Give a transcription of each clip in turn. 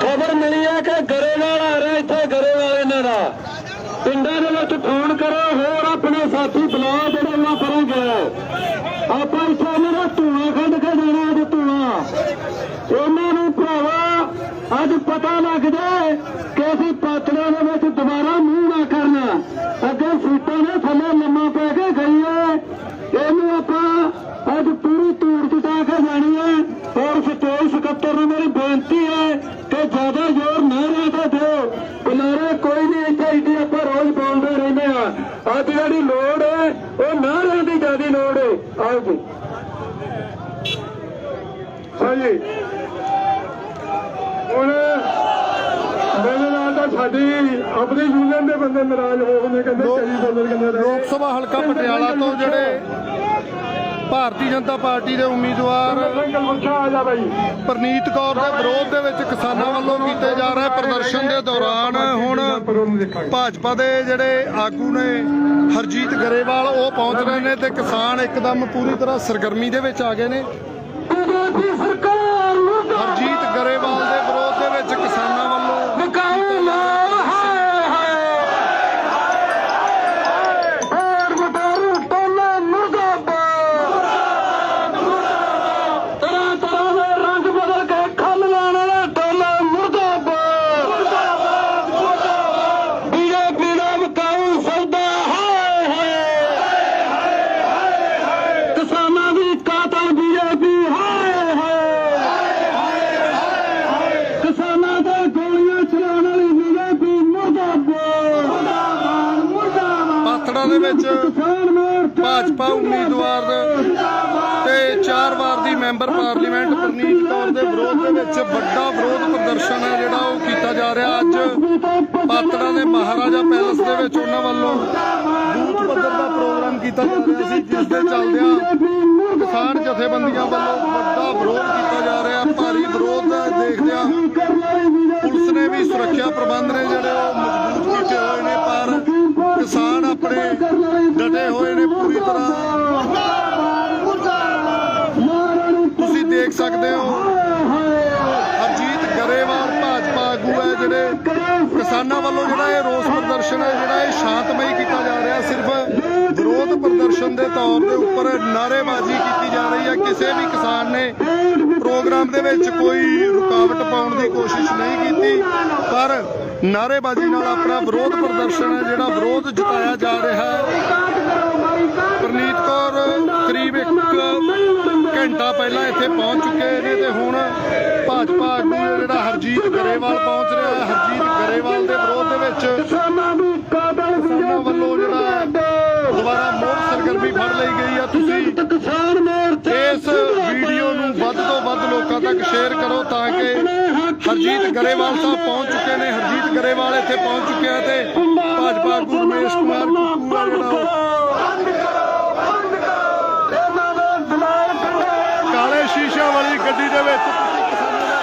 ਖਬਰ ਮਿਲੀ ਹੈ ਕਿ ਗਰੇਵਾਲ ਆ ਰਿਹਾ ਇੱਥੇ, ਗਰੇਵਾਲ ਇਹਨਾਂ ਦਾ। ਪਿੰਡਾਂ ਦੇ ਵਿੱਚ ਫੋਨ ਕਰੋ, ਹੋਰ ਆਪਣੇ ਸਾਥੀ ਬੁਲਾਓ ਜਿਹੜੇ ਉਹਨਾਂ ਪਰਾਂ ਗਏ। ਆਪਾਂ ਇੱਥੇ ਇਹਨਾਂ ਦਾ ਧੂਣਾ ਕੱਢ ਕੇ ਦੇਣਾ ਅੱਜ ਧੂਣਾ ਉਹਨਾਂ ਨੂੰ ਭਰਾਵਾ, ਅੱਜ ਪਤਾ ਲੱਗ ਜਾਏ ਕਿ ਅਸੀਂ ਪਾਤੜਾਂ ਦੇ ਵਿੱਚ ਦੁਬਾਰਾ ਮੂੰਹ ਨਾ ਕਰਨਾ। ਅੱਗੇ ਸੀਟਾਂ ਨੇ ਥੱਲੇ ਲੰਮਾ ਪੈ ਕੇ ਗਈ ਹੈ ਇਹਨੂੰ ਆਪਾਂ ਅੱਜ ਪੂਰੀ ਧੂੜ ਚਟਾ ਕੇ ਜਾਣੀ ਹੈ ਔਰ ਸਟੇਜ ਸਕੱਤਰ ਨੂੰ ਮੇਰੀ ਬੇਨਤੀ ਹੈ ਕਿ ਜ਼ਿਆਦਾ ਜ਼ੋਰ ਨਾਰਿਆਂ ਦਾ ਦਿਓ ਬੁਲਾਰੇ ਕੋਈ ਨਹੀਂ ਇੱਥੇ ਇੱਥੇ ਆਪਾਂ ਰੋਜ਼ ਬੋਲਦੇ ਰਹਿੰਦੇ ਆ ਅੱਜ ਜਿਹੜੀ ਲੋੜ ਹੈ ਉਹ ਨਾਰਿਆਂ ਦੀ ਜ਼ਿਆਦਾ ਲੋੜ ਹੈ। ਆਓ ਜੀ। ਹਾਂਜੀ। ਹੁਣ ਮੇਰੇ ਨਾਲ ਤਾਂ ਸਾਡੀ ਆਪਣੀ ਯੂਨੀਅਨ ਦੇ ਬੰਦੇ ਨਾਰਾਜ਼ ਹੋ ਗਏ ਕਹਿੰਦੇ ਕਈ ਬੰਦੇ ਕਹਿੰਦੇ ਲੋਕ ਸਭਾ ਹਲਕਾ ਪਟਿਆਲਾ ਤੋਂ ਜਿਹੜੇ ਭਾਰਤੀ ਜਨਤਾ ਪਾਰਟੀ ਦੇ ਉਮੀਦਵਾਰ ਪ੍ਰਨੀਤ ਕੌਰ ਦੇ ਵਿਰੋਧ ਦੇ ਵਿੱਚ ਕਿਸਾਨਾਂ ਵੱਲੋਂ ਕੀਤੇ ਜਾ ਰਹੇ ਪ੍ਰਦਰਸ਼ਨ ਦੇ ਦੌਰਾਨ ਹੁਣ ਭਾਜਪਾ ਦੇ ਜਿਹੜੇ ਆਗੂ ਨੇ ਹਰਜੀਤ ਗਰੇਵਾਲ ਉਹ ਪਹੁੰਚ ਰਹੇ ਨੇ ਤੇ ਕਿਸਾਨ ਇੱਕਦਮ ਪੂਰੀ ਤਰ੍ਹਾਂ ਸਰਗਰਮੀ ਦੇ ਵਿੱਚ ਆ ਗਏ ਨੇ। ਹਰਜੀਤ ਗਰੇਵਾਲ ਦੇ ਵਿਰੋਧ ਦੇ ਵਿੱਚ ਕਿਸਾਨਾਂ ਵੱਲੋਂ ਮਕਾਉ ਨਾ ਹਾਏ ਹਾਏ ਬਾੜ ਵਟਾਰੂ ਟੋਲਾ ਮੁਰਦਾਬਾਦ ਤਰ੍ਹਾਂ ਤਰ੍ਹਾਂ ਦੇ ਰੰਗ ਬਦਲ ਕੇ ਖੱਲ ਲੈਣ ਵਾਲਾ ਟੋਲਾ ਮੁਰਦਾਬਾਦ ਮੁਰਦਾਬਾਦ ਮੁਰਦਾਬਾਦ ਬੀਜੇਪੀ ਦਾ ਮਕਾਉ ਸੌਦਾ ਹਾਏ ਹਾਏ ਕਿਸਾਨਾਂ ਦੀ ਕਾਤਲ ਬੀਜੇਪੀ ਹਾਏ ਹਾਏ ਕਿਸਾਨਾਂ ਤੇ ਗੋਲੀਆਂ ਚਲਾਉਣ ਵਾਲੀ ਬੀਜੇਪੀ ਮੁਰਦਾਬਾਦ ਮੁਰਦਾਬਾਦ ਮੁਰਦਾਬਾਦ ਪਾਤੜਾਂ ਦੇ ਵਿੱਚ ਭਾਜਪਾ ਉਮੀਦਵਾਰ ਤੇ ਚਾਰ ਵਾਰ ਦੀ ਮੈਂਬਰ ਪਾਰਲੀਮੈਂਟ ਪ੍ਰਨੀਤ ਕੌਰ ਦੇ ਵਿਰੋਧ ਦੇ ਵਿੱਚ ਵੱਡਾ ਵਿਰੋਧ ਪ੍ਰਦਰਸ਼ਨ ਹੈ ਜਿਹੜਾ ਉਹ ਕੀਤਾ ਜਾ ਰਿਹਾ ਅੱਜ। ਪਾਤੜਾਂ ਦੇ ਮਹਾਰਾਜਾ ਪੈਲਸ ਦੇ ਵਿੱਚ ਉਹਨਾਂ ਵੱਲੋਂ ਬੂਥ ਪੱਧਰ ਦਾ ਪ੍ਰੋਗਰਾਮ ਕੀਤਾ ਜਾ ਰਿਹਾ ਸੀ, ਜਿਸ ਦੇ ਚੱਲਦਿਆਂ ਕਿਸਾਨ ਜਥੇਬੰਦੀਆਂ ਵੱਲੋਂ ਵੱਡਾ ਵਿਰੋਧ ਕੀਤਾ ਜਾ ਰਿਹਾ, ਭਾਰੀ ਵਿਰੋਧ ਦੇਖਦਿਆਂ ਪੁਲਿਸ ਨੇ ਵੀ ਸੁਰੱਖਿਆ ਪ੍ਰਬੰਧ ਨੇ ਜਿਹੜੇ ਉਹ ਮਜ਼ਬੂਤ ਕੀਤੇ ਹੋਏ ਨੇ ਪਰ ਕਿਸਾਨ ਆਪਣੇ ਡਟੇ ਹੋਏ ਨੇ ਪੂਰੀ ਤਰ੍ਹਾਂ ਤੁਸੀਂ ਦੇਖ ਸਕਦੇ ਹੋ ਹਰਜੀਤ ਗਰੇਵਾਲ ਭਾਜਪਾ ਆਗੂ ਹੈ ਜਿਹੜੇ ਕਿਸਾਨਾਂ ਵੱਲੋਂ ਜਿਹੜਾ ਇਹ ਰੋਸ ਪ੍ਰਦਰਸ਼ਨ ਹੈ, ਜਿਹੜਾ ਇਹ ਸ਼ਾਂਤਮਈ ਕੀਤਾ ਜਾ ਰਿਹਾ, ਸਿਰਫ ਵਿਰੋਧ ਪ੍ਰਦਰਸ਼ਨ ਦੇ ਤੌਰ ਦੇ ਉੱਪਰ ਨਾਅਰੇਬਾਜ਼ੀ ਕੀਤੀ ਜਾ ਰਹੀ ਹੈ। ਕਿਸੇ ਵੀ ਕਿਸਾਨ ਨੇ ਪ੍ਰੋਗਰਾਮ ਦੇ ਵਿੱਚ ਕੋਈ ਰੁਕਾਵਟ ਪਾਉਣ ਦੀ ਕੋਸ਼ਿਸ਼ ਨਹੀਂ ਕੀਤੀ, ਪਰ ਨਾਅਰੇਬਾਜ਼ੀ ਨਾਲ ਆਪਣਾ ਵਿਰੋਧ ਪ੍ਰਦਰਸ਼ਨ ਹੈ, ਜਿਹੜਾ ਵਿਰੋਧ ਜਤਾਇਆ ਜਾ ਰਿਹਾ ਹੈ। ਪ੍ਰਨੀਤ ਕੌਰ ਕਰੀਬ 1 ਘੰਟਾ ਪਹਿਲਾਂ ਇੱਥੇ ਪਹੁੰਚ ਚੁੱਕੇ ਨੇ ਤੇ ਹੁਣ ਭਾਜਪਾ ਆਗੂ ਜਿਹੜਾ ਹਰਜੀਤ ਗਰੇਵਾਲ ਪਹੁੰਚ ਵੱਧ ਤੋਂ ਵੱਧ ਲੋਕਾਂ ਤੱਕ ਸ਼ੇਅਰ ਕਰੋ ਤਾਂ ਕਿ ਹਰਜੀਤ ਗਰੇਵਾਲ ਸਾਹਿਬ ਪਹੁੰਚ ਚੁੱਕੇ ਨੇ। ਹਰਜੀਤ ਗਰੇਵਾਲ ਇੱਥੇ ਪਹੁੰਚ ਚੁੱਕਿਆ ਤੇ ਭਾਜਪਾ ਆਗੂ ਰਮੇਸ਼ ਕੁਮਾਰ ਆ ਜਿਹੜਾ ਕਾਲੇ ਸ਼ੀਸ਼ਾ ਵਾਲੀ ਗੱਡੀ ਦੇ ਵਿੱਚ ਤੁਸੀਂ ਕਿਸਾਨਾਂ ਦਾ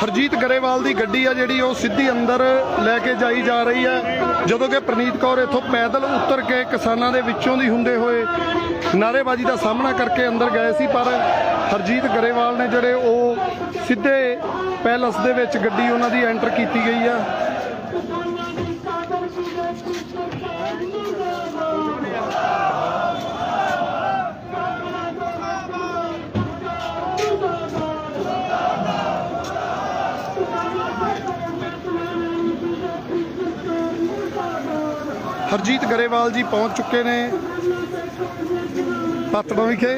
ਹਰਜੀਤ ਗਰੇਵਾਲ ਦੀ ਗੱਡੀ ਆ ਜਿਹੜੀ ਉਹ ਸਿੱਧੀ ਅੰਦਰ ਲੈ ਕੇ ਜਾਈ ਜਾ ਰਹੀ ਹੈ ਜਦੋਂ ਕਿ ਪ੍ਰਨੀਤ ਕੌਰ ਇੱਥੋਂ ਪੈਦਲ ਉਤਰ ਕੇ ਕਿਸਾਨਾਂ ਦੇ ਵਿੱਚੋਂ ਦੀ ਹੁੰਦੇ ਹੋਏ ਨਾਰੇਬਾਜ਼ੀ ਦਾ ਸਾਹਮਣਾ ਕਰਕੇ ਅੰਦਰ ਗਏ ਸੀ, ਪਰ ਹਰਜੀਤ ਗਰੇਵਾਲ ਨੇ ਜਿਹੜੇ ਉਹ ਸਿੱਧੇ ਪੈਲਸ ਦੇ ਵਿੱਚ ਗੱਡੀ ਉਹਨਾਂ ਦੀ ਐਂਟਰ ਕੀਤੀ ਗਈ ਆ। ਹਰਜੀਤ ਗਰੇਵਾਲ ਜੀ ਪਹੁੰਚ ਚੁੱਕੇ ਨੇ। ਪਤੜਾ ਵਿਖੇ